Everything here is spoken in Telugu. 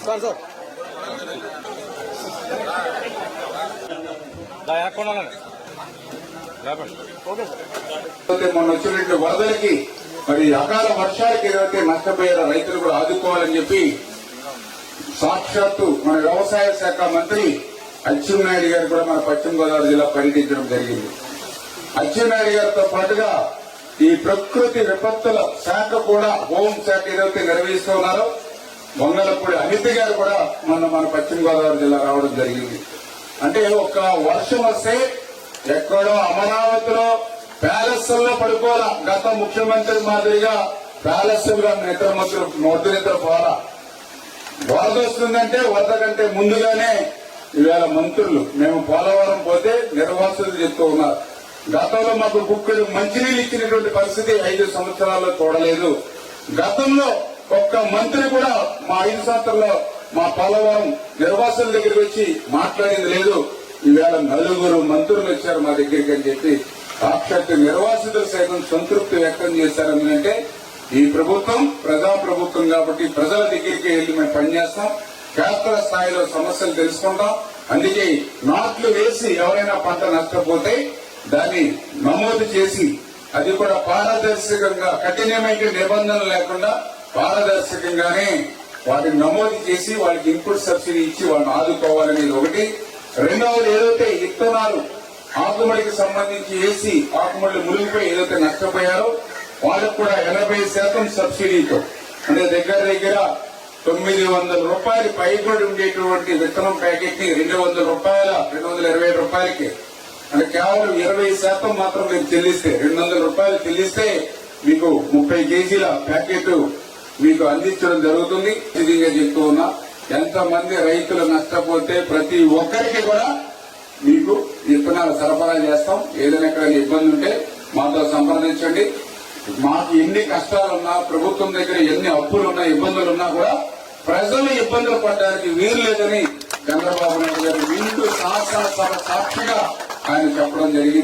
Sir sir. Okay sir. ఏదైతే మొన్న వచ్చినటువంటి వరదలకి మరి అకాల వర్షాలకి ఏదైతే నష్టపోయారో రైతులు కూడా ఆదుకోవాలని చెప్పి సాక్షాత్తు మన వ్యవసాయ శాఖ మంత్రి అచ్చెన్నాయుడు గారు కూడా మన పశ్చిమ గోదావరి జిల్లా పర్యటించడం జరిగింది. అచ్చెన్నాయుడు గారితో పాటుగా ఈ ప్రకృతి విపత్తుల శాఖ కూడా హోం శాఖ ఏదైతే నిర్వహిస్తున్నారో వంగలపూడి అనిత గారు కూడా మొన్న మన పశ్చిమ గోదావరి జిల్లా రావడం జరిగింది. అంటే ఒక వర్షం వస్తే ఎక్కడో అమరావతిలో ప్యాలెస్లో పడుకోవాలా? గత ముఖ్యమంత్రి మాదిరిగా ప్యాలెస్ నిద్ర మంత్రులు మొద్దు నిద్ర పోవాలా? వరద వస్తుందంటే వరద కంటే ముందుగానే ఈవేళ మంత్రులు మేము పోలవరం పోతే నిర్వాసితులు చెప్తూ ఉన్నారు. గతంలో మాకు బుక్కుడు మంచినీళ్ళు ఇచ్చినటువంటి పరిస్థితి ఐదు సంవత్సరాల్లో చూడలేదు. గతంలో ఒక్క మంత్రి కూడా మా ఐదు సంవత్సరాల్లో మా పోలవరం నిర్వాసుల దగ్గరికి వచ్చి మాట్లాడింది లేదు. ఈవేళ నలుగురు మంత్రులు వచ్చారు మా దగ్గరికి అని చెప్పి సాక్షాత్ నిర్వాసితులు సైతం సంతృప్తి వ్యక్తం చేశారని అంటే ఈ ప్రభుత్వం ప్రజా ప్రభుత్వం కాబట్టి ప్రజల దగ్గరికి వెళ్ళి మేము పనిచేస్తాం. క్షేత్ర స్థాయిలో సమస్యలు తెలుసుకుంటాం. అందుకే నాట్లు వేసి ఎవరైనా పంట నష్టపోతే దాన్ని నమోదు చేసి అది కూడా పారదర్శకంగా కఠినమైన నిబంధనలు లేకుండా పారదర్శకంగానే వాటిని నమోదు చేసి వాళ్ళకి ఇన్పుట్ సబ్సిడీ ఇచ్చి వాళ్ళని ఆదుకోవాలనేది ఒకటి. రెండవది ఏదైతే విత్తనాలు ఆకుమడికి సంబంధించి వేసి ఆకుమడి మునిగిపోయి ఏదైతే నష్టపోయారో వాళ్ళకు కూడా ఎనభై శాతం సబ్సిడీతో అంటే దగ్గర దగ్గర తొమ్మిది వందల రూపాయలు పైబడి ఉండేటువంటి విత్తనం ప్యాకెట్ని రెండు వందల రూపాయల రెండు వందల ఇరవై రూపాయలకి అంటే కేవలం ఇరవై శాతం మాత్రం మీరు చెల్లిస్తే రెండు వందల రూపాయలు చెల్లిస్తే మీకు ముప్పై కేజీల ప్యాకెట్ మీకు అందించడం జరుగుతుంది. నిజంగా చెప్తూ ఉన్నా ఎంతమంది రైతులు నష్టపోతే ప్రతి ఒక్కరికి కూడా మీకు విత్తనాలు సరఫరా చేస్తాం. ఏదైనా ఎక్కడైనా ఇబ్బంది ఉంటే మాతో సంప్రదించండి. మాకు ఎన్ని కష్టాలున్నా ప్రభుత్వం దగ్గర ఎన్ని అప్పులున్నా ఇబ్బందులున్నా కూడా ప్రజలు ఇబ్బందులు పడడానికి వీలు లేదని చంద్రబాబు నాయుడు గారు వింటూ శాసనసభ సాక్షిగా ఆయన చెప్పడం జరిగింది.